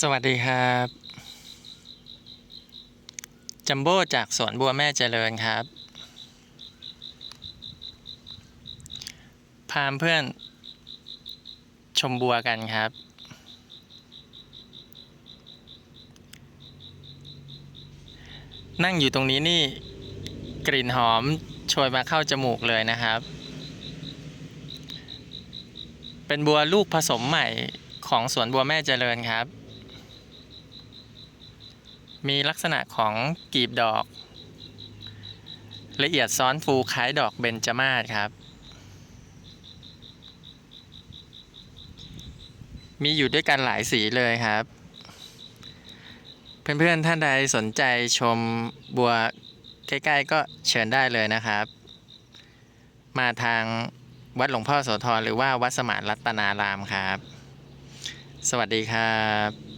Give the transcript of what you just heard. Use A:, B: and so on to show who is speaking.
A: สวัสดีครับ จัมโบ้จากสวนบัวแม่เจริญครับ พามเพื่อนชมบัวกันครับ นั่งอยู่ตรงนี้นี่กลิ่นหอมโชยมาเข้าจมูกเลยนะครับ เป็นบัวลูกผสมใหม่ของสวนบัวแม่เจริญครับ มีลักษณะของกีบดอก ละเอียดซ้อนฟูคล้ายดอกเบญจมาศครับ มีอยู่ด้วยกันหลายสีเลยครับ เพื่อนๆ ท่านใดสนใจชมบัวใกล้ ๆ ก็เชิญได้เลยนะครับ มาทางวัดหลวงพ่อโสธรหรือว่าวัดสมานรัตนารามครับ สวัสดีครับ